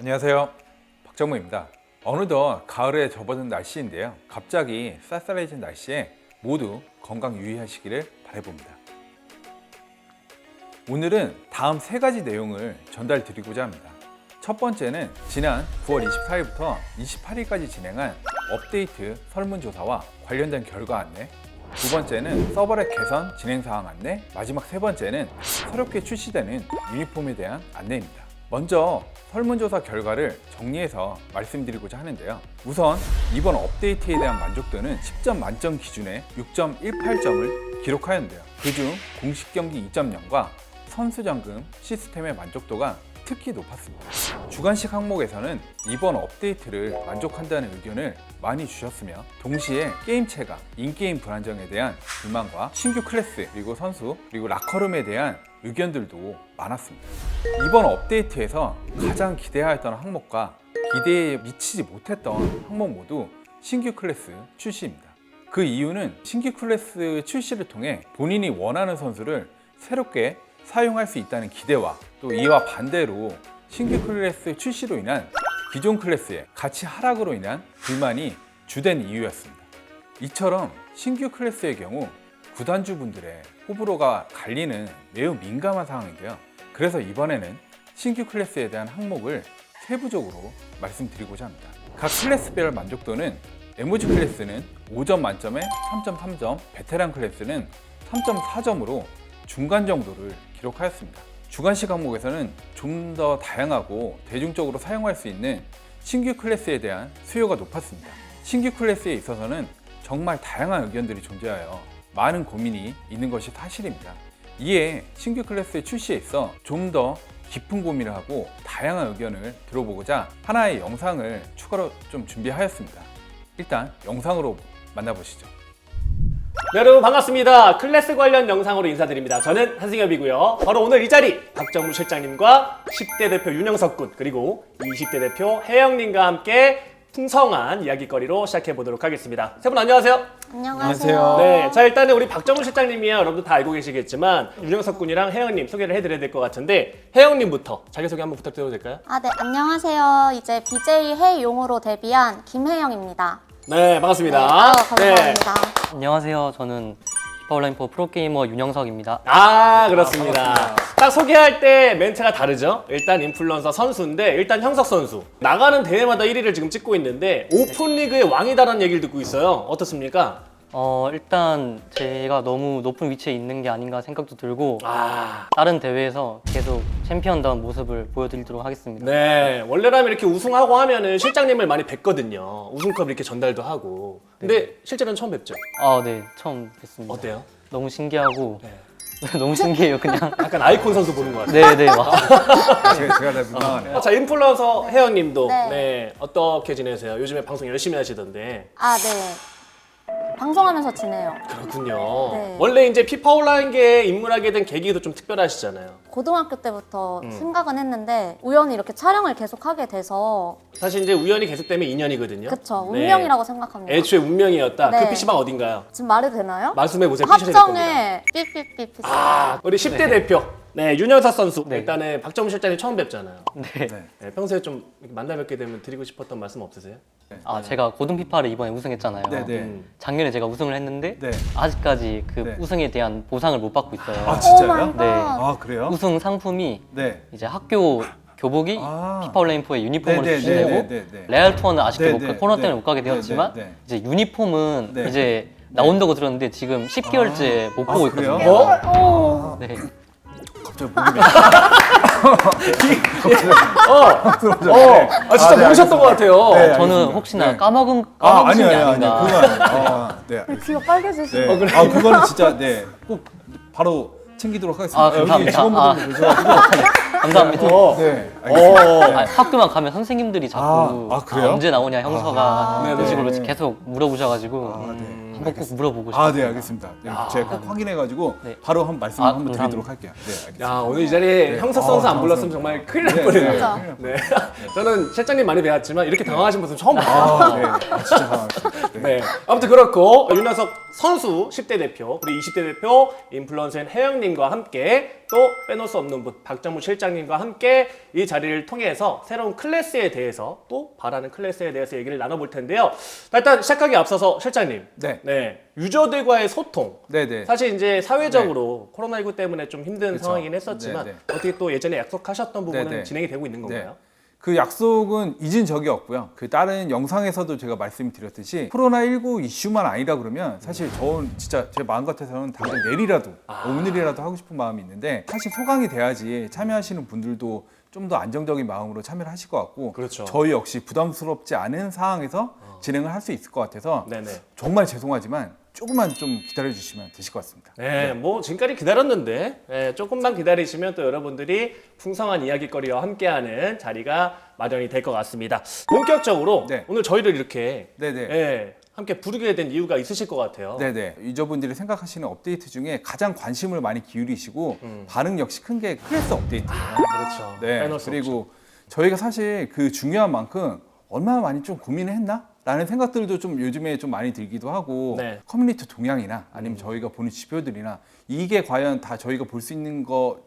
안녕하세요. 박정무입니다. 어느덧 가을에 접어든 날씨인데요. 갑자기 쌀쌀해진 날씨에 모두 건강 유의하시기를 바라봅니다. 오늘은 다음 세 가지 내용을 전달 드리고자 합니다. 첫 번째는 지난 9월 24일부터 28일까지 진행한 업데이트 설문조사와 관련된 결과 안내. 두 번째는 서버렉 개선 진행 사항 안내. 마지막 세 번째는 새롭게 출시되는 유니폼에 대한 안내입니다. 먼저 설문조사 결과를 정리해서 말씀드리고자 하는데요. 우선 이번 업데이트에 대한 만족도는 10점 만점 기준에 6.18점을 기록하였는데요. 그중 공식 경기 2.0과 선수 잠금 시스템의 만족도가 특히 높았습니다. 주관식 항목에서는 이번 업데이트를 만족한다는 의견을 많이 주셨으며 동시에 게임 체감, 인게임 불안정에 대한 불만과 신규 클래스, 그리고 선수, 그리고 라커룸에 대한 의견들도 많았습니다. 이번 업데이트에서 가장 기대하였던 항목과 기대에 미치지 못했던 항목 모두 신규 클래스 출시입니다. 그 이유는 신규 클래스 출시를 통해 본인이 원하는 선수를 새롭게 사용할 수 있다는 기대와 또 이와 반대로 신규 클래스 출시로 인한 기존 클래스의 가치 하락으로 인한 불만이 주된 이유였습니다. 이처럼 신규 클래스의 경우 구단주분들의 호불호가 갈리는 매우 민감한 상황인데요. 그래서 이번에는 신규 클래스에 대한 항목을 세부적으로 말씀드리고자 합니다. 각 클래스별 만족도는 에모지 클래스는 5점 만점에 3.3점, 베테랑 클래스는 3.4점으로 중간 정도를 기록하였습니다. 주관식 항목에서는 좀 더 다양하고 대중적으로 사용할 수 있는 신규 클래스에 대한 수요가 높았습니다. 신규 클래스에 있어서는 정말 다양한 의견들이 존재하여 많은 고민이 있는 것이 사실입니다. 이에 신규 클래스의 출시에 있어 좀 더 깊은 고민을 하고 다양한 의견을 들어보고자 하나의 영상을 추가로 좀 준비하였습니다. 일단 영상으로 만나보시죠. 네, 여러분 반갑습니다. 클래스 관련 영상으로 인사드립니다. 저는 한승엽이고요. 바로 오늘 이 자리 박정무 실장님과 10대 대표 윤영석 군 그리고 20대 대표 혜영님과 함께 풍성한 이야기거리로 시작해 보도록 하겠습니다. 세 분 안녕하세요. 안녕하세요. 네, 자 일단은 우리 박정무 실장님이야 여러분들 다 알고 계시겠지만 윤영석 군이랑 혜영님 소개를 해드려야 될 것 같은데 혜영님부터 자기소개 한번 부탁드려도 될까요? 아, 네, 안녕하세요. 이제 BJ 해용으로 데뷔한 김혜영입니다. 네, 반갑습니다. 네, 아유, 감사합니다. 안녕하세요. 저는 파울라인포 프로게이머 윤영석입니다. 아 그렇습니다. 딱 소개할 때 멘트가 다르죠. 일단 인플루언서 선수인데 일단 형석 선수 나가는 대회마다 1위를 지금 찍고 있는데 오픈 리그의 왕이다라는 얘기를 듣고 있어요. 어떻습니까? 어, 일단 제가 너무 높은 위치에 있는 게 아닌가 생각도 들고 아 다른 대회에서 계속 챔피언다운 모습을 보여드리도록 하겠습니다. 네. 원래라면 이렇게 우승하고 하면은 실장님을 많이 뵀거든요. 우승컵 이렇게 전달도 하고. 근데 실제로는 처음 뵙죠. 아, 네. 처음 뵙습니다. 어때요? 너무 신기하고 네. 너무 신기해요, 그냥. 약간 아이콘 선수 보는 것 같아요. 네, 네. 와. 제가, 제가 다 민망하네요. 자 인플루언서 혜연님도 네. 네. 어떻게 지내세요? 요즘에 방송 열심히 하시던데 아, 네. 방송하면서 지내요. 그렇군요. 네. 원래 이제 피파 온라인계에 입문하게 된 계기도 좀 특별하시잖아요. 고등학교 때부터 음. 생각은 했는데 우연히 이렇게 촬영을 계속 하게 돼서 사실 이제 우연히 계속되면 인연이거든요. 그쵸 네. 운명이라고 생각합니다. 애초에 운명이었다. 네. 그 PC방 어딘가요? 지금 말해도 되나요? 말씀해 보세요. 피셔야 될 겁니다. 합정에 삐삐삐 PC. 아, 우리 10대 대표. 네, 윤영석 선수. 네. 일단은 박정우 실장님 처음 뵙잖아요. 네. 네, 평소에 좀 이렇게 만나 뵙게 되면 드리고 싶었던 말씀 없으세요? 아, 제가 고등 피파를 이번에 우승했잖아요. 네, 네. 음. 작년에 제가 우승을 했는데 네. 아직까지 그 네. 우승에 대한 보상을 못 받고 있어요. 아, 진짜요? 네. 아, 그래요? 우승 상품이 네. 이제 학교 교복이 아. 피파 온라인포의 유니폼으로 네, 네, 출시되고 네, 네, 네. 레알 투어는 아쉽게 네, 못 네, 가- 코로나 네. 때문에 못 가게 네, 되었지만 네, 네. 이제 유니폼은 네. 이제 나온다고 들었는데 지금 10개월째 못 아, 보고 그래요? 있거든요. 어? 네. 갑자기 목이 어, 어, 아 진짜 아, 네, 모르셨던 것 같아요. 네, 저는 알겠습니다. 혹시나 네. 까먹은 아, 까먹으신 아니요, 게 아니요, 아니요. 아닌가. 그거 아니에요. 아, 네. 알겠습니다. 귀가 빨개지시네. 네. 아, 그거는 진짜 네. 꼭 바로 챙기도록 하겠습니다. 아, 감사합니다. 여기 직원분들 계셔가지고. 감사합니다. 어, 네. 알겠습니다. 어, 아, 학교만 가면 선생님들이 자꾸 아, 아, 그래요? 언제 나오냐 형서가 아. 이런 네네. 식으로 계속 물어보셔가지고 아, 네. 한번 꼭 물어보고 싶어요. 아, 네, 알겠습니다. 네, 제가 꼭 확인해가지고 네. 바로 한 말씀 아, 한번. 드리도록 할게요. 네, 알겠습니다. 야 오늘 이 자리에 네. 형석 아, 선수 안 당황스럽다. 불렀으면 정말 큰일 날 네, 뻔했네요. 네, 네. 저는 실장님 많이 뵈었지만 이렇게 당황하신 모습 처음 봤어요. 아, 네. 아, 진짜. 네. 아무튼 그렇고 윤나석 선수 10대 대표, 우리 20대 대표 인플루언서인 혜영님과 함께 또 빼놓을 수 없는 분 박정무 실장님과 함께 이 자리를 통해서 새로운 클래스에 대해서 또 바라는 클래스에 대해서 얘기를 나눠볼 텐데요. 자, 일단 시작하기 앞서서 실장님, 네. 유저들과의 소통. 네네. 사실 이제 사회적으로 코로나19 때문에 좀 힘든 그쵸. 상황이긴 했었지만 네, 네. 어떻게 또 예전에 약속하셨던 부분은 네, 네. 진행이 되고 있는 건가요? 그 약속은 잊은 적이 없고요. 그 다른 영상에서도 제가 말씀드렸듯이 코로나19 이슈만 아니라 그러면 사실 저는 진짜 제 마음 같아서는 당장 내일이라도 오늘이라도 하고 싶은 마음이 있는데 사실 소강이 돼야지 참여하시는 분들도 좀 더 안정적인 마음으로 참여를 하실 것 같고 그렇죠. 저희 역시 부담스럽지 않은 상황에서 진행을 할 수 있을 것 같아서 네네. 정말 죄송하지만 조금만 좀 기다려 주시면 되실 것 같습니다. 네, 뭐 지금까지 기다렸는데 네, 조금만 기다리시면 또 여러분들이 풍성한 이야기거리와 함께하는 자리가 마련이 될 것 같습니다. 본격적으로 네. 오늘 저희를 이렇게 네네. 네, 함께 부르게 된 이유가 있으실 것 같아요. 네네. 유저분들이 생각하시는 업데이트 중에 가장 관심을 많이 기울이시고 반응 역시 큰게 클래스 업데이트예요. 그렇죠. 네. 빼놓을 수 없죠. 그리고 저희가 사실 그 중요한 만큼 얼마나 많이 좀 고민을 했나? 라는 생각들도 좀 요즘에 좀 많이 들기도 하고 네. 음. 커뮤니티 동향이나 아니면 저희가 보는 지표들이나 이게 과연 다 저희가 볼 수 있는 거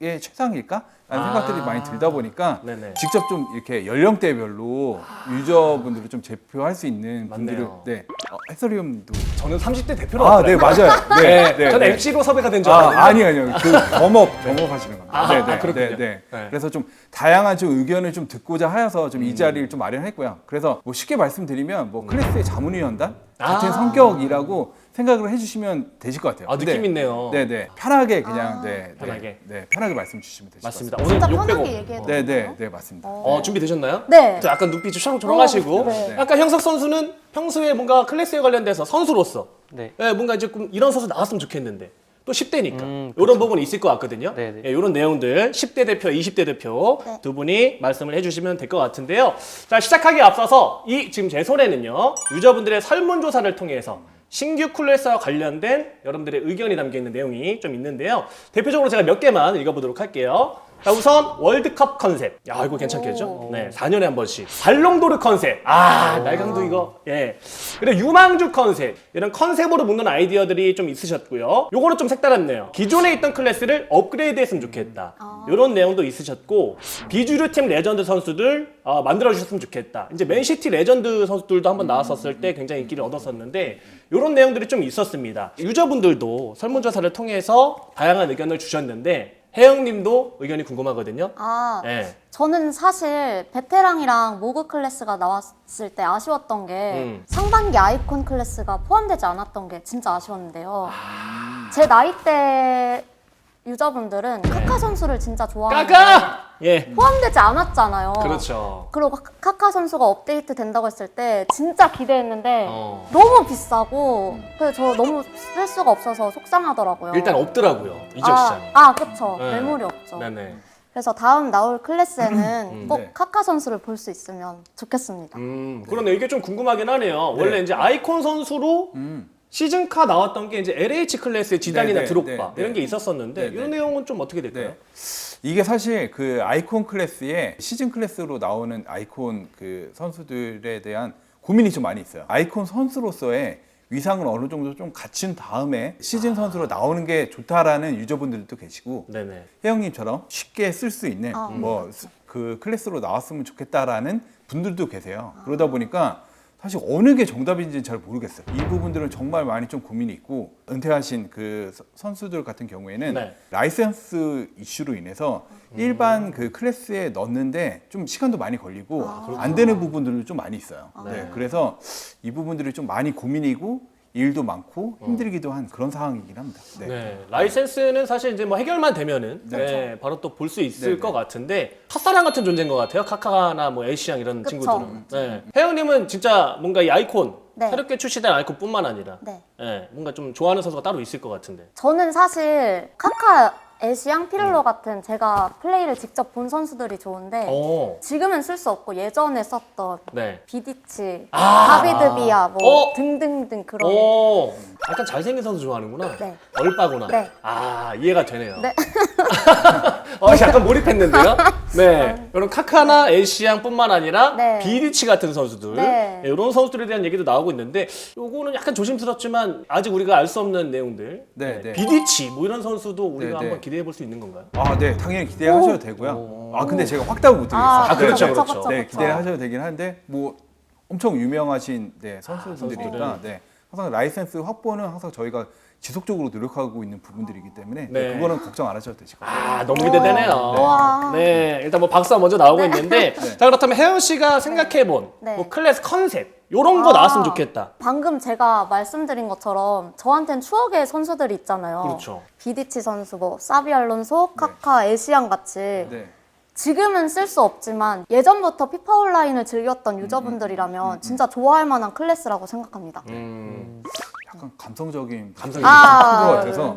에 최상일까? 라는 아. 생각들이 많이 들다 보니까 네네. 직접 좀 이렇게 연령대별로 유저분들을 좀 제표할 수 있는 분들을 맞네요. 네. 어, 해설위원도 저는 30대 대표로 아, 네, 왔더라고요. 맞아요. 네, 네, 저는 네. MC로 섭외가 된줄 아, 알았는데 아니 아니요. 그 겸업 겸업하시는 겁니다. 아, 네, 아, 네, 그렇군요. 네, 네. 네. 그래서 좀 다양한 좀 의견을 좀 듣고자 하여서 좀이 음. 자리를 좀 마련했고요. 그래서 뭐 쉽게 말씀드리면 뭐 클래스의 자문위원단 같은 아. 성격이라고 생각을 해주시면 되실 것 같아요. 아, 느낌 있네요. 네, 네. 편하게 그냥 아. 네, 편하게. 네, 네, 편하게 말씀 주시면 되실 맞습니다. 것 오늘 진짜 욕 빼고. 편하게 얘기해도 같습니다. 네, 네? 네, 맞습니다. 어, 준비 되셨나요? 네. 저 약간 눈빛이 초롱초롱하시고 어, 네. 약간 형석 선수는 평소에 뭔가 클래스에 관련돼서 선수로서 네. 예, 뭔가 이제 좀 이런 선수 나왔으면 좋겠는데 또 10대니까 음, 이런 부분이 있을 것 같거든요. 네네. 예, 이런 내용들 10대 대표, 20대 대표 네. 두 분이 말씀을 해주시면 될 것 같은데요. 자 시작하기 앞서서 이 지금 제 손에는요 유저분들의 설문조사를 통해서 신규 클래스와 관련된 여러분들의 의견이 담겨 있는 내용이 좀 있는데요. 대표적으로 제가 몇 개만 읽어보도록 할게요. 자, 우선 월드컵 컨셉. 야, 이거 괜찮겠죠? 오. 네, 4년에 한 번씩. 발롱도르 컨셉. 아, 날강도 이거. 예. 그리고 유망주 컨셉. 이런 컨셉으로 묶는 아이디어들이 좀 있으셨고요. 요거는 좀 색다랐네요. 기존에 있던 클래스를 업그레이드 했으면 좋겠다. 아. 이런 내용도 있으셨고, 비주류 팀 레전드 선수들 어, 만들어주셨으면 좋겠다. 이제 맨시티 레전드 선수들도 한번 나왔었을 때 굉장히 인기를 얻었었는데, 이런 내용들이 좀 있었습니다. 유저분들도 설문조사를 통해서 다양한 의견을 주셨는데, 혜영님도 의견이 궁금하거든요. 아, 예. 저는 사실 베테랑이랑 모그 클래스가 나왔을 때 아쉬웠던 게 음. 상반기 아이콘 클래스가 포함되지 않았던 게 진짜 아쉬웠는데요. 제 나이 대 유저분들은 카카 선수를 진짜 좋아하는데 까까! 예. 포함되지 않았잖아요. 그렇죠. 그리고 카- 카카 선수가 업데이트 된다고 했을 때 진짜 기대했는데 어. 너무 비싸고 그래서 저 너무 쓸 수가 없어서 속상하더라고요. 일단 없더라고요. 이적 아, 시장에. 아, 그쵸. 네. 매물이 없죠. 네네. 그래서 다음 나올 클래스에는 꼭 네. 카카 선수를 볼 수 있으면 좋겠습니다. 음, 그러네. 이게 좀 궁금하긴 하네요. 원래 이제 아이콘 선수로 음. 시즌카 나왔던 게 이제 LH 클래스의 지단이나 네, 네, 드록바 네, 네. 이런 게 있었었는데 네, 네. 이런 내용은 좀 어떻게 될까요? 네. 이게 사실 그 아이콘 클래스에 시즌 클래스로 나오는 아이콘 그 선수들에 대한 고민이 좀 많이 있어요. 아이콘 선수로서의 위상을 어느 정도 좀 갖춘 다음에 시즌 선수로 나오는 게 좋다라는 유저분들도 계시고 네네. 혜영님처럼 쉽게 쓸 수 있는 아. 뭐 그 클래스로 나왔으면 좋겠다라는 분들도 계세요. 그러다 보니까 사실 어느 게 정답인지는 잘 모르겠어요. 이 부분들은 정말 많이 좀 고민이 있고 은퇴하신 그 서- 선수들 같은 경우에는 네. 라이센스 이슈로 인해서 일반 그 클래스에 넣는데 좀 시간도 많이 걸리고 안 되는 부분들도 좀 많이 있어요. 네, 그래서 이 부분들이 좀 많이 고민이고 일도 많고 힘들기도 한 그런 상황이긴 합니다. 네. 네. 라이센스는 사실 이제 뭐 해결만 되면은 네, 바로 또 볼 수 있을 네, 네. 것 같은데 핫사랑 같은 존재인 것 같아요. 카카나 뭐 애쉬양 이런 그쵸. 친구들은. 네. 혜영님은 진짜 뭔가 이 아이콘 네. 새롭게 출시된 아이콘뿐만 아니라 네. 네, 뭔가 좀 좋아하는 선수가 따로 있을 것 같은데. 저는 사실 카카, 애쉬양, 피를로 같은 제가 플레이를 직접 본 선수들이 좋은데 어. 지금은 쓸 수 없고 예전에 썼던 네. 비디치, 아. 다비드 비아 뭐 어. 등등등 그런 오, 약간 잘생긴 선수 좋아하는구나. 네. 얼빠구나. 네. 아, 이해가 되네요. 네. 어, 약간 몰입했는데요? 네, 이런 카카나 에시앙뿐만 아니라 네. 비디치 같은 선수들 네. 이런 선수들에 대한 얘기도 나오고 있는데 요거는 약간 조심스럽지만 아직 우리가 알 수 없는 내용들. 네, 네. 비디치 뭐 이런 선수도 우리가 네, 한번 네. 기대해 볼 수 있는 건가요? 아, 네, 당연히 기대하셔도 되고요. 아, 근데 제가 확답을 못 드리겠어요. 아, 아, 그렇죠, 그쵸, 그렇죠. 그쵸, 네, 그쵸. 기대하셔도 되긴 한데 뭐 엄청 유명하신 네, 선수분들이니까 선수들은. 네, 항상 라이센스 확보는 항상 저희가 지속적으로 노력하고 있는 부분들이기 때문에 네. 네, 그거는 걱정 안 하셔도 되실 것 같아요. 아, 너무 기대되네요. 우와. 네, 일단 뭐 박수가 먼저 나오고 있는데 자 그렇다면 혜연 씨가 생각해본 네. 뭐 클래스 컨셉 요런 거 아. 나왔으면 좋겠다. 방금 제가 말씀드린 것처럼 저한테는 추억의 선수들이 있잖아요. 그렇죠. 비디치 선수, 뭐 사비 알론소, 카카, 에시안 같이 네. 지금은 쓸 수 없지만 예전부터 피파 온라인을 즐겼던 유저분들이라면 진짜 좋아할 만한 클래스라고 생각합니다. 음. 약간 감성적인 감성적인 감성적인 것 아, 같아서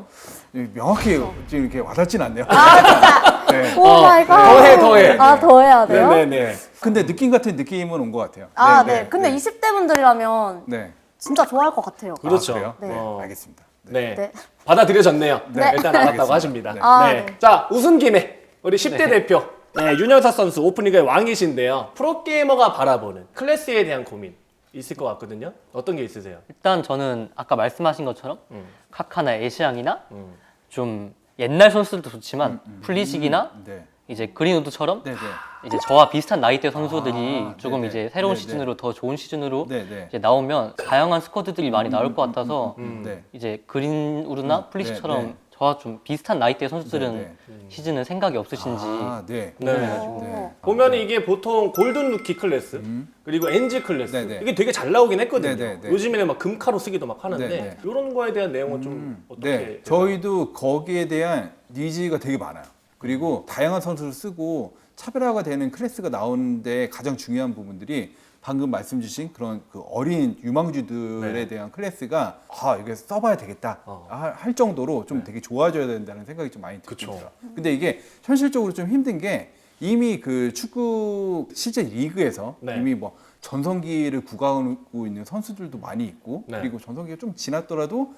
명확히 지금 이렇게 와닿진 않네요. 아, 네. 오 마이 갓. 더해, 더해. 아, 더 해야 돼요? 네네네. 근데 느낌 같은 느낌은 온 것 같아요. 아, 네. 근데 20대 분들이라면 네. 진짜 좋아할 것 같아요. 그렇죠. 아, 그래요? 네. 네. 어. 알겠습니다. 네. 네. 받아들여졌네요. 네. 일단 알았다고. 하십니다. 네. 아, 네. 네. 자, 웃은 김에 우리 10대 대표 네, 윤영석 선수 오프닝의 왕이신데요. 프로게이머가 바라보는 클래스에 대한 고민 있을 것 같거든요. 어떤 게 있으세요? 일단 저는 아까 말씀하신 것처럼 음. 카카나 에시앙이나 음. 좀 옛날 선수들도 좋지만 플리식이나 네. 이제 그린우드처럼 네, 네. 이제 저와 비슷한 나이대 선수들이 아, 조금 네네. 이제 새로운 네네. 시즌으로 더 좋은 시즌으로 네, 네. 이제 나오면 다양한 스쿼드들이 많이 나올 것 같아서 음. 네. 이제 그린우드나 음, 플리식처럼 네, 네. 저와 좀 비슷한 나이대 선수들은 네, 시즌은 생각이 없으신지 아, 네. 네. 네. 보면 이게 보통 골든 루키 클래스 음. 그리고 NG 클래스 네 네. 이게 되게 잘 나오긴 했거든요. 네 네 네. 요즘에는 막 금카로 쓰기도 막 하는데 네 네. 이런 거에 대한 내용은 좀 음, 어떻게? 네? 저희도 거기에 대한 니즈가 되게 많아요. 그리고 다양한 선수를 쓰고 차별화가 되는 클래스가 나오는데 가장 중요한 부분들이 방금 말씀 주신 그런 그 어린 유망주들에 네. 대한 클래스가 아 이게 써봐야 되겠다 어. 할, 할 정도로 좀 되게 좋아져야 된다는 생각이 좀 많이 그쵸. 들어요. 근데 이게 현실적으로 좀 힘든 게 이미 그 축구 실제 리그에서 네. 이미 뭐 전성기를 구가하고 있는 선수들도 많이 있고 네. 그리고 전성기가 좀 지났더라도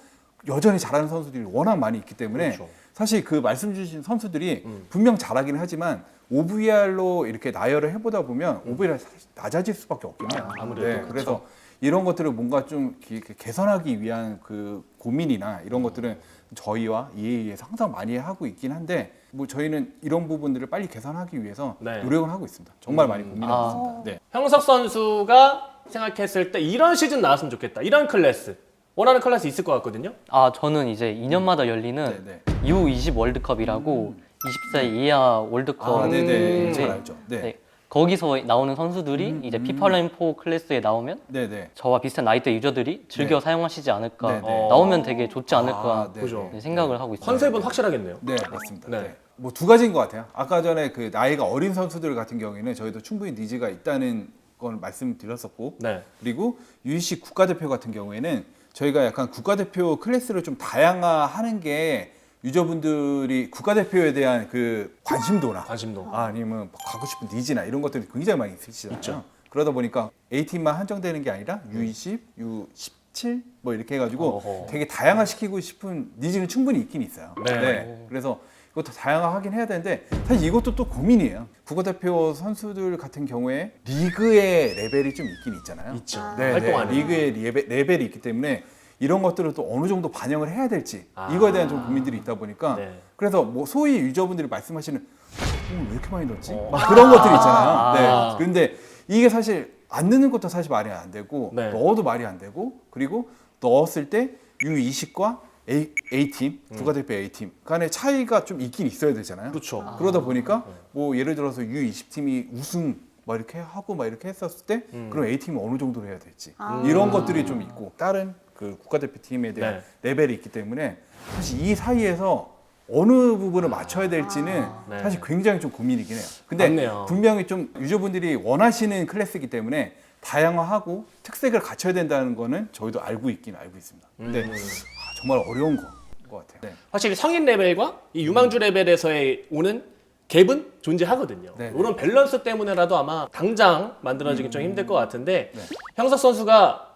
여전히 잘하는 선수들이 워낙 많이 있기 때문에 그렇죠. 사실 그 말씀 주신 선수들이 음. 분명 잘하긴 하지만 OVR로 이렇게 나열을 해보다 보면 OVR이 사실 낮아질 수밖에 없긴 해요. 음. 아무래도 그렇죠. 그래서 이런 것들을 뭔가 좀 기- 개선하기 위한 그 고민이나 이런 음. 것들은 저희와 EA에서 항상 많이 하고 있긴 한데 뭐 저희는 이런 부분들을 빨리 개선하기 위해서 네. 음. 노력을 하고 있습니다. 정말 많이 고민하고 아. 있습니다. 네. 형석 선수가 생각했을 때 이런 시즌 나왔으면 좋겠다. 이런 클래스 원하는 클래스 있을 것 같거든요. 아 저는 이제 2년마다 열리는 네, 네. U20 월드컵이라고 20세 이하 월드컵 아, 네네. 음. 잘 알죠. 네. 네, 거기서 나오는 선수들이 이제 피파라인 4 클래스에 나오면 네, 네. 저와 비슷한 나이대 유저들이 즐겨 사용하시지 않을까 네, 네. 나오면 되게 좋지 않을까 아, 네, 그죠. 네. 네, 생각을 하고 있습니다. 컨셉은 확실하겠네요. 네, 맞습니다. 네. 네. 뭐 두 가지인 것 같아요. 아까 전에 그 나이가 어린 선수들 같은 경우에는 저희도 충분히 니즈가 있다는 걸 말씀드렸었고, 네. 그리고 UEC 국가대표 같은 경우에는 저희가 약간 국가대표 클래스를 좀 다양화하는 게 유저분들이 국가대표에 대한 그 관심도나 관심도. 아, 아니면 가고 싶은 니즈나 이런 것들이 굉장히 많이 있으시잖아요. 그러다 보니까 A팀만 한정되는 게 아니라 U20, U17 뭐 이렇게 해가지고 어허. 되게 다양화시키고 싶은 니즈는 충분히 있긴 있어요. 네. 그래서 이것도 다양화하긴 해야 되는데 사실 이것도 또 고민이에요. 국가대표 선수들 같은 경우에 리그의 레벨이 좀 있긴 있잖아요. 있죠. 네, 활동하는. 네. 리그의 레벨, 레벨이 있기 때문에 이런 것들을 또 어느 정도 반영을 해야 될지 아. 이거에 대한 좀 고민들이 있다 보니까 네. 그래서 뭐 소위 유저분들이 말씀하시는 어, 왜 이렇게 많이 넣었지? 어. 막 그런 것들이 있잖아요. 아. 네. 그런데 이게 사실 안 넣는 것도 사실 말이 안 되고 네. 넣어도 말이 안 되고 그리고 넣었을 때 U20과 A, A팀, 국가대표 A팀 간의 차이가 좀 있긴 있어야 되잖아요. 그렇죠. 그러다 보니까 뭐 예를 들어서 U20팀이 우승 막 이렇게 하고 막 이렇게 했었을 때 음. 그럼 A팀이 어느 정도로 해야 될지 아. 이런 것들이 좀 있고 다른 그 국가대표 팀에 대한 네. 레벨이 있기 때문에 사실 이 사이에서 어느 부분을 맞춰야 될지는 네. 사실 굉장히 좀 고민이긴 해요. 근데 맞네요. 분명히 좀 유저분들이 원하시는 클래스이기 때문에 다양화하고 특색을 갖춰야 된다는 거는 저희도 알고 있긴 알고 있습니다. 근데 음. 아, 정말 어려운 거, 것 같아요. 네. 확실히 성인 레벨과 이 유망주 레벨에서의 오는 갭은 존재하거든요. 네, 네. 이런 밸런스 때문에라도 아마 당장 만들어지기 좀 힘들 것 같은데 네. 형석 선수가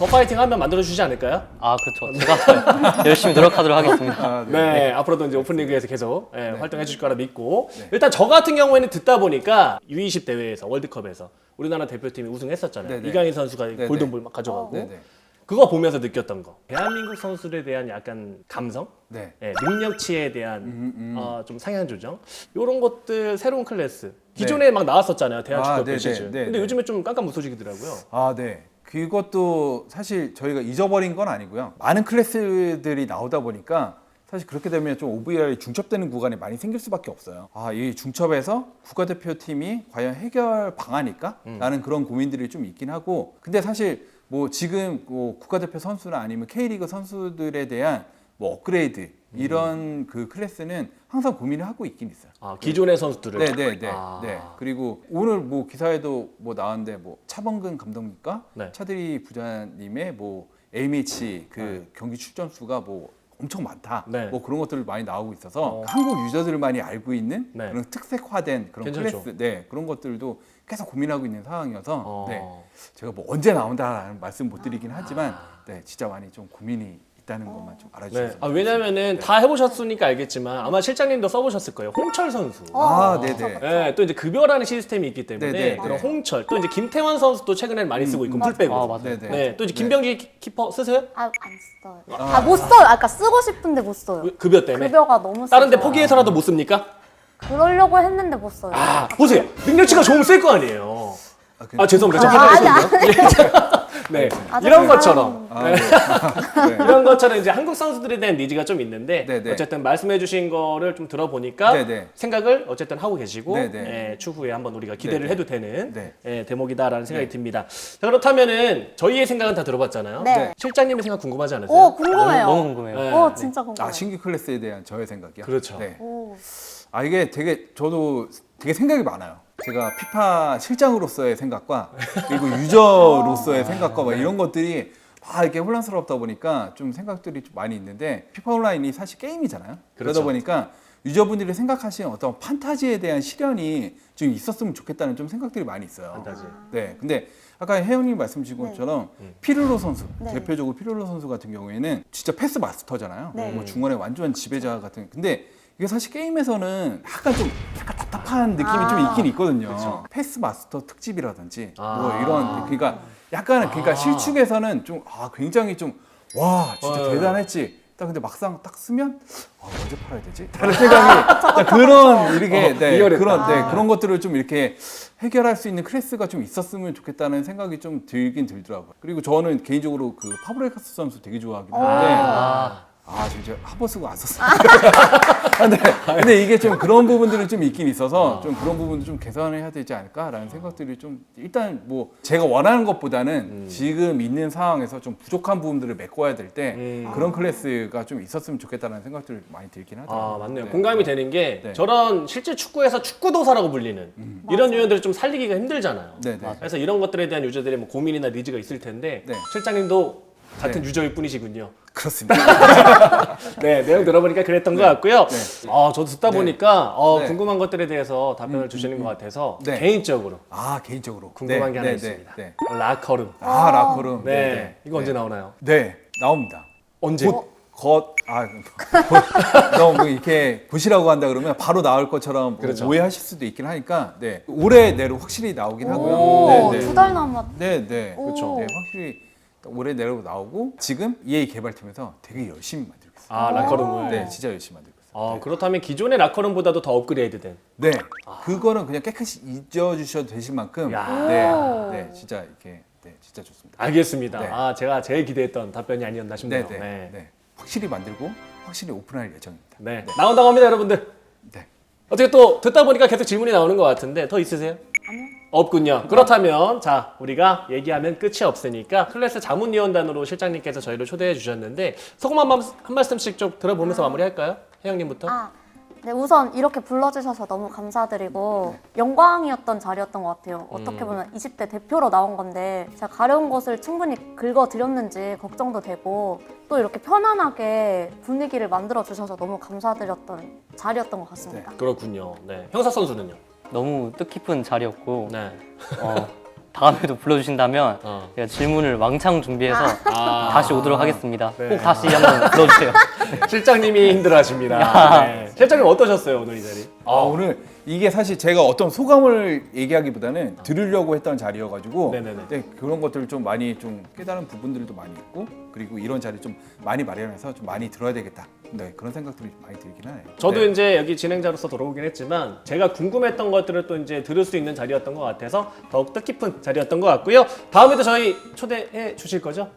더 파이팅 하면 만들어주지 않을까요? 아 그렇죠. 제가 열심히 노력하도록 하겠습니다. 아, 네, 앞으로도 이제 오픈리그에서 계속 예, 활동해 주실 거라 믿고 일단 저 같은 경우에는 듣다 보니까 U20 대회에서 월드컵에서 우리나라 대표팀이 우승했었잖아요. 네 네. 이강인 선수가. 골든볼 막 가져가고 네, 네. 그거 보면서 느꼈던 거 대한민국 선수들에 대한 약간 감성, 네. 예, 능력치에 대한 어, 좀 상향 조정 이런 것들 새로운 클래스 기존에 막 나왔었잖아요 대한 아, 축구협회 네네, 시즌. 네네. 근데 요즘에 좀 깜깜 무소식이더라고요. 아, 네. 그것도 사실 저희가 잊어버린 건 아니고요. 많은 클래스들이 나오다 보니까 사실 그렇게 되면 좀 OVR이 중첩되는 구간이 많이 생길 수밖에 없어요. 아, 이 중첩에서 국가대표팀이 과연 해결 방안일까? 라는 그런 고민들이 좀 있긴 하고. 근데 사실 뭐 지금 뭐 국가대표 선수나 아니면 K리그 선수들에 대한 뭐 업그레이드 이런 그 클래스는 항상 고민을 하고 있긴 있어요. 아, 기존의 선수들을 네, 네, 네, 아. 네. 그리고 오늘 뭐 기사에도 뭐 나왔는데 뭐 차범근 감독님과 네. 차들이 부자님의 뭐 AMH 그 경기 출전 수가 뭐 엄청 많다. 네. 뭐 그런 것들 많이 나오고 있어서 어. 한국 유저들만이 알고 있는 네. 그런 특색화된 그런 괜찮죠. 클래스, 네 그런 것들도 계속 고민하고 있는 상황이어서 어. 네 제가 뭐 언제 나온다라는 말씀 못 드리긴 하지만 아. 네 진짜 많이 좀 고민이 있다는 것만 좀 네. 알아주셨으면 아, 왜냐면은 다 해보셨으니까 알겠지만 아마 실장님도 써보셨을 거예요. 홍철 선수. 아, 네네. 네, 또 이제 급여라는 시스템이 있기 때문에 네네. 그런 네. 홍철 또 이제 김태환 선수도 최근에 많이 쓰고 있고. 풀백으로. 아 맞아요. 네네. 네, 또 이제 김병지 키- 키퍼 쓰세요? 아, 안 써요. 아, 못 써요. 아까 쓰고 싶은데 못 써요. 왜? 급여 때문에. 급여가 너무 세서. 다른데 포기해서라도 못 씁니까? 그러려고 했는데 못 써요. 아, 보세요. 능력치가 좋으면 쓸 거 아니에요. 아, 근데- 아, 죄송합니다. 저 아, 아니, 했거든요. 네, 아주 이런 그 것처럼. 아, 네. 네. 이런 것처럼 이제 한국 선수들에 대한 니즈가 좀 있는데 네 네. 어쨌든 말씀해주신 거를 좀 들어보니까 네 네. 생각을 어쨌든 하고 계시고 네 네. 예, 추후에 한번 우리가 기대를 네 네. 해도 되는 네. 예, 대목이다라는 생각이 듭니다. 자, 그렇다면은 저희의 생각은 다 들어봤잖아요. 네. 실장님의 생각 궁금하지 않으세요? 오, 궁금해요. 너무, 너무 궁금해요. 네. 오, 진짜 궁금해요. 아 신규 클래스에 대한 저의 생각이요. 그렇죠. 네. 오. 아 이게 되게 저도 되게 생각이 많아요. 제가 피파 실장으로서의 생각과 그리고 유저로서의 생각과 막 이런 것들이 막 이렇게 혼란스럽다 보니까 좀 생각들이 좀 많이 있는데 피파 온라인이 사실 게임이잖아요. 그러다 그렇죠. 보니까 유저분들이 생각하시는 어떤 판타지에 대한 실현이 좀 있었으면 좋겠다는 좀 생각들이 많이 있어요. 판타지. 네, 근데 아까 혜영님 말씀 주신 네. 것처럼 음. 피를로 선수 네. 대표적으로 피를로 선수 같은 경우에는 진짜 패스 마스터잖아요. 네. 뭐 중원의 완전 지배자 같은. 근데 이게 사실 게임에서는 약간 좀 약간 답답한 느낌이 아. 좀 있긴 있거든요. 패스 마스터 특집이라든지 아. 뭐 이런 그러니까 약간 그러니까 아. 실축에서는 좀 아 굉장히 좀 와 진짜 어. 대단했지. 딱 근데 막상 딱 쓰면 아, 언제 팔아야 되지? 다른 생각이 딱 그런 이렇게 어, 네, 리얼했다. 그런 네, 아. 그런 것들을 좀 이렇게 해결할 수 있는 클래스가 좀 있었으면 좋겠다는 생각이 좀 들긴 들더라고요. 그리고 저는 개인적으로 그 파브레카스 선수 되게 좋아하긴 하는데 아, 아 진짜 하버 쓰고 안 썼어요. 근데, 근데 이게 좀 그런 부분들은 좀 있긴 있어서 좀 그런 부분도 좀 개선해야 되지 않을까라는 생각들이 좀 일단 뭐 제가 원하는 것보다는 지금 있는 상황에서 좀 부족한 부분들을 메꿔야 될 때 음. 그런 클래스가 좀 있었으면 좋겠다는 생각들을 많이 들긴 하더라고요. 아 맞네요. 네. 공감이 되는 게 네. 저런 실제 축구에서 축구도사라고 불리는 이런 유형들을 좀 살리기가 힘들잖아요. 네, 네. 그래서 이런 것들에 대한 유저들의 뭐 고민이나 니즈가 있을 텐데 네. 실장님도 같은 네. 유저일 뿐이시군요. 그렇습니다. 네, 내용 들어보니까 그랬던 것 같고요. 아, 저도 듣다 네. 보니까 어, 네. 궁금한 것들에 대해서 답변을 주시는 것 같아서 네. 개인적으로 아 개인적으로 궁금한 네, 게 하나 네, 있습니다. 네, 네. 라커룸. 아 라커룸. 네, 이거 언제 네. 나오나요? 네 나옵니다. 언제? 겉, 아, 보- 너무 이렇게 보시라고 한다 그러면 바로 나올 것처럼 뭐 그렇죠. 오해하실 수도 있긴 하니까, 네. 올해 내로 확실히 나오긴 하고요. 오, 네, 네. 두 달 남았. 네, 네. 오. 그렇죠. 네, 확실히 올해 내로 나오고 지금 EA 개발팀에서 되게 열심히 만들고 있어요. 아, 라커룸을. 네, 진짜 열심히 만들고 있어요. 아, 그렇다면 기존의 라커룸보다도 더 업그레이드된. 네, 그거는 그냥 깨끗이 잊어주셔도 되실 만큼, 야. 네, 오. 네, 진짜 이렇게, 네, 진짜 좋습니다. 알겠습니다. 네. 아, 제가 제일 기대했던 답변이 아니었나 싶네요. 네, 네, 네. 네. 확실히 만들고 확실히 오픈할 예정입니다. 네. 나온다고 합니다, 여러분들. 네. 어떻게 또 듣다 보니까 계속 질문이 나오는 것 같은데 더 있으세요? 아니요. 없군요. 그렇다면 자 우리가 얘기하면 끝이 없으니까 클래스 자문위원단으로 실장님께서 저희를 초대해 주셨는데 소금 한, 말- 한 말씀씩 좀 들어보면서 마무리할까요? 혜영님부터. 아, 네, 우선 이렇게 불러주셔서 너무 감사드리고 영광이었던 자리였던 것 같아요. 어떻게 보면 20대 대표로 나온 건데 제가 가려운 것을 충분히 긁어드렸는지 걱정도 되고 또 이렇게 편안하게 분위기를 만들어 주셔서 너무 감사드렸던 자리였던 것 같습니다. 그렇군요. 네. 형사 선수는요? 너무 뜻깊은 자리였고 네. 어, 다음에도 불러주신다면 어. 제가 질문을 왕창 준비해서 아. 다시 오도록 하겠습니다. 네. 꼭 다시 한번 불러주세요. 실장님이 힘들어하십니다. 네. 실장님 어떠셨어요 오늘 이 자리? 아, 오늘 이게 사실 제가 어떤 소감을 얘기하기보다는 들으려고 했던 자리여가지고 네네네. 네, 그런 것들을 좀 많이 좀 깨달은 부분들도 많이 있고 그리고 이런 자리 좀 많이 마련해서 좀 많이 들어야 되겠다. 네, 그런 생각들이 많이 들긴 하네요. 저도 네. 이제 여기 진행자로서 들어오긴 했지만 제가 궁금했던 것들을 또 이제 들을 수 있는 자리였던 것 같아서 더욱 뜻깊은 자리였던 것 같고요. 다음에도 저희 초대해 주실 거죠?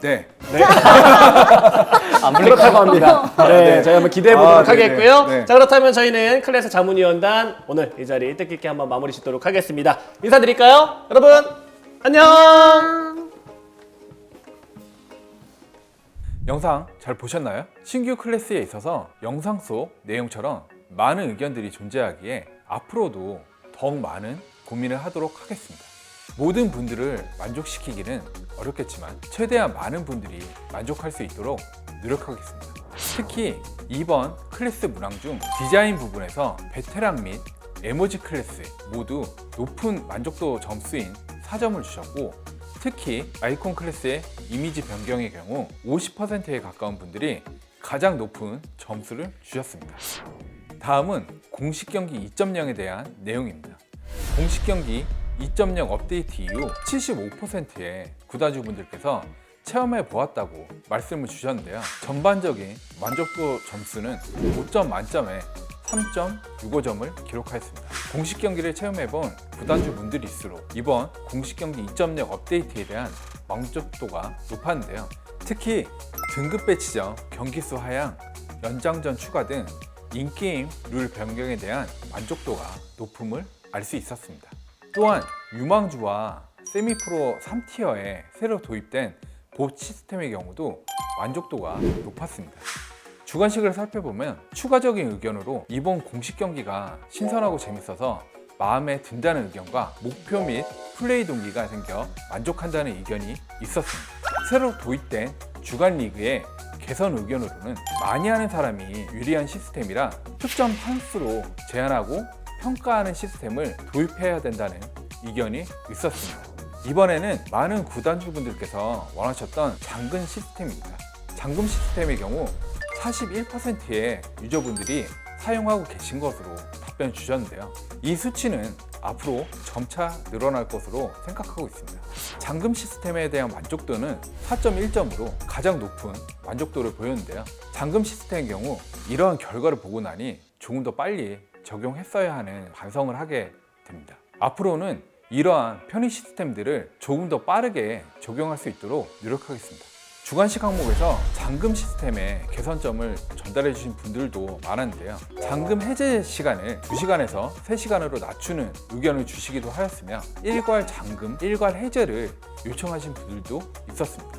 네. 안 불릴 그렇다고 합니다. 네, 네. 저희 한번 기대해 보도록 아, 네네. 하겠고요. 네. 자, 그렇다면 저희는 클래스 자문위원단 오늘 이 자리 뜻깊게 한번 마무리 짓도록 하겠습니다. 인사드릴까요? 여러분, 안녕! 영상 잘 보셨나요? 신규 클래스에 있어서 영상 속 내용처럼 많은 의견들이 존재하기에 앞으로도 더욱 많은 고민을 하도록 하겠습니다. 모든 분들을 만족시키기는 어렵겠지만 최대한 많은 분들이 만족할 수 있도록 노력하겠습니다. 특히 이번 클래스 문항 중 디자인 부분에서 베테랑 및 에모지 클래스 모두 높은 만족도 점수인 4점을 주셨고 특히 아이콘 클래스의 이미지 변경의 경우 50%에 가까운 분들이 가장 높은 점수를 주셨습니다. 다음은 공식 경기 2.0에 대한 내용입니다. 공식 경기 2.0 업데이트 이후 75%의 구단주분들께서 체험해 보았다고 말씀을 주셨는데요. 전반적인 만족도 점수는 5점 만점에 3.65점을 기록하였습니다. 공식 경기를 체험해본 구단주 분들일수록 이번 공식 경기 2.0 업데이트에 대한 만족도가 높았는데요. 특히 등급 배치점, 경기수 하향, 연장전 추가 등 인게임 룰 변경에 대한 만족도가 높음을 알 수 있었습니다. 또한 유망주와 세미프로 3티어에 새로 도입된 봇 시스템의 경우도 만족도가 높았습니다. 주관식을 살펴보면 추가적인 의견으로 이번 공식 경기가 신선하고 재밌어서 마음에 든다는 의견과 목표 및 플레이 동기가 생겨 만족한다는 의견이 있었습니다. 새로 도입된 주간 리그의 개선 의견으로는 많이 하는 사람이 유리한 시스템이라 특정 판수로 제한하고 평가하는 시스템을 도입해야 된다는 의견이 있었습니다. 이번에는 많은 구단주분들께서 원하셨던 잠금 시스템입니다. 잠금 시스템의 경우 41%의 유저분들이 사용하고 계신 것으로 답변 주셨는데요. 이 수치는 앞으로 점차 늘어날 것으로 생각하고 있습니다. 잠금 시스템에 대한 만족도는 4.1점으로 가장 높은 만족도를 보였는데요. 잠금 시스템의 경우 이러한 결과를 보고 나니 조금 더 빨리 적용했어야 하는 반성을 하게 됩니다. 앞으로는 이러한 편의 시스템들을 조금 더 빠르게 적용할 수 있도록 노력하겠습니다. 주관식 항목에서 잠금 시스템의 개선점을 전달해 주신 분들도 많았는데요. 잠금 해제 시간을 2시간에서 3시간으로 낮추는 의견을 주시기도 하였으며 일괄 잠금, 일괄 해제를 요청하신 분들도 있었습니다.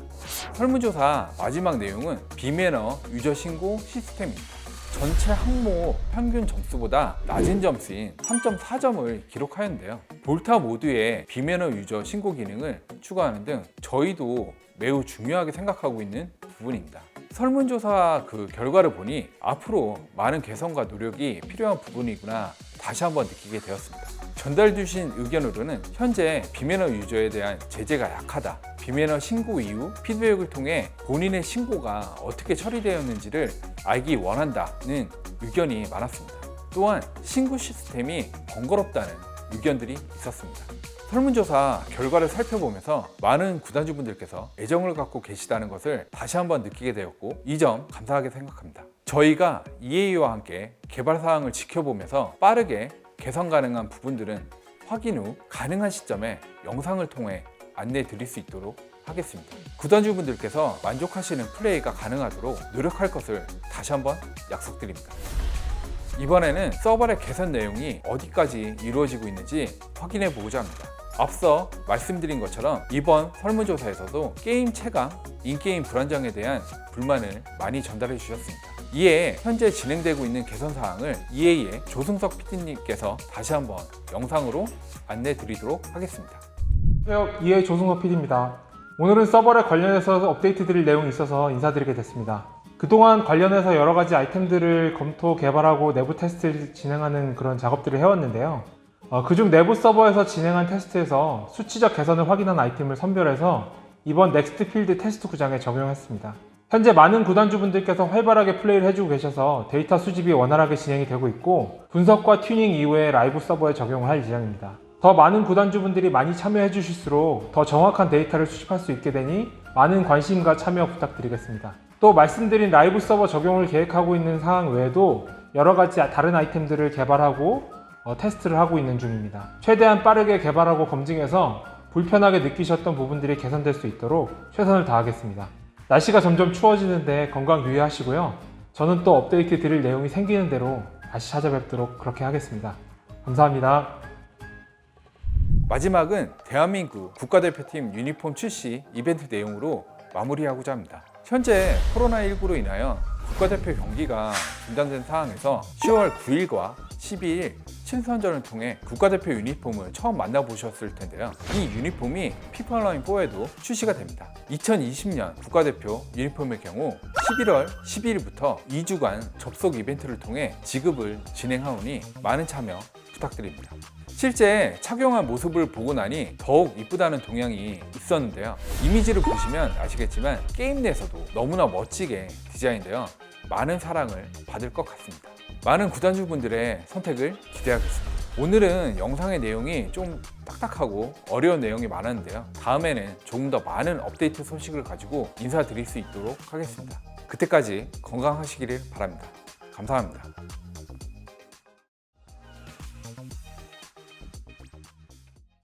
설문조사 마지막 내용은 비매너 유저 신고 시스템입니다. 전체 항목 평균 점수보다 낮은 점수인 3.4점을 기록하였는데요. 볼타 모드에 비매너 유저 신고 기능을 추가하는 등 저희도 매우 중요하게 생각하고 있는 부분입니다. 설문조사 그 결과를 보니 앞으로 많은 개선과 노력이 필요한 부분이구나 다시 한번 느끼게 되었습니다. 전달 주신 의견으로는 현재 비매너 유저에 대한 제재가 약하다. 비매너 신고 이후 피드백을 통해 본인의 신고가 어떻게 처리되었는지를 알기 원한다는 의견이 많았습니다. 또한 신고 시스템이 번거롭다는 의견들이 있었습니다. 설문조사 결과를 살펴보면서 많은 구단주분들께서 애정을 갖고 계시다는 것을 다시 한번 느끼게 되었고 이 점 감사하게 생각합니다. 저희가 EA와 함께 개발 사항을 지켜보면서 빠르게 개선 가능한 부분들은 확인 후 가능한 시점에 영상을 통해 안내 드릴 수 있도록 하겠습니다. 구단주분들께서 만족하시는 플레이가 가능하도록 노력할 것을 다시 한번 약속드립니다. 이번에는 서버의 개선 내용이 어디까지 이루어지고 있는지 확인해 보고자 합니다. 앞서 말씀드린 것처럼 이번 설문조사에서도 게임 체감, 인게임 불안정에 대한 불만을 많이 전달해 주셨습니다. 이에 현재 진행되고 있는 개선 사항을 EA의 조승석 PD님께서 다시 한번 영상으로 안내 드리도록 하겠습니다. 안녕하세요. EA 조승호 PD입니다. 오늘은 서버에 관련해서 업데이트 드릴 내용이 있어서 인사드리게 됐습니다. 그동안 관련해서 여러 가지 아이템들을 검토, 개발하고 내부 테스트를 진행하는 그런 작업들을 해왔는데요. 어, 그중 내부 서버에서 진행한 테스트에서 수치적 개선을 확인한 아이템을 선별해서 이번 넥스트 필드 테스트 구장에 적용했습니다. 현재 많은 구단주분들께서 활발하게 플레이를 해주고 계셔서 데이터 수집이 원활하게 진행이 되고 있고 분석과 튜닝 이후에 라이브 서버에 적용을 할 예정입니다. 더 많은 구단주분들이 많이 참여해 주실수록 더 정확한 데이터를 수집할 수 있게 되니 많은 관심과 참여 부탁드리겠습니다. 또 말씀드린 라이브 서버 적용을 계획하고 있는 상황 외에도 여러 가지 다른 아이템들을 개발하고 어, 테스트를 하고 있는 중입니다. 최대한 빠르게 개발하고 검증해서 불편하게 느끼셨던 부분들이 개선될 수 있도록 최선을 다하겠습니다. 날씨가 점점 추워지는데 건강 유의하시고요. 저는 또 업데이트 드릴 내용이 생기는 대로 다시 찾아뵙도록 그렇게 하겠습니다. 감사합니다. 마지막은 대한민국 국가대표팀 유니폼 출시 이벤트 내용으로 마무리하고자 합니다. 현재 코로나19로 인하여 국가대표 경기가 중단된 상황에서 10월 9일과 12일 친선전을 통해 국가대표 유니폼을 처음 만나보셨을 텐데요. 이 유니폼이 피파라인 4에도 출시가 됩니다. 2020년 국가대표 유니폼의 경우 11월 12일부터 2주간 접속 이벤트를 통해 지급을 진행하오니 많은 참여 부탁드립니다. 실제 착용한 모습을 보고 나니 더욱 이쁘다는 동향이 있었는데요. 이미지를 보시면 아시겠지만 게임 내에서도 너무나 멋지게 디자인되어 많은 사랑을 받을 것 같습니다. 많은 구단주분들의 선택을 기대하겠습니다. 오늘은 영상의 내용이 좀 딱딱하고 어려운 내용이 많았는데요. 다음에는 조금 더 많은 업데이트 소식을 가지고 인사드릴 수 있도록 하겠습니다. 그때까지 건강하시기를 바랍니다. 감사합니다.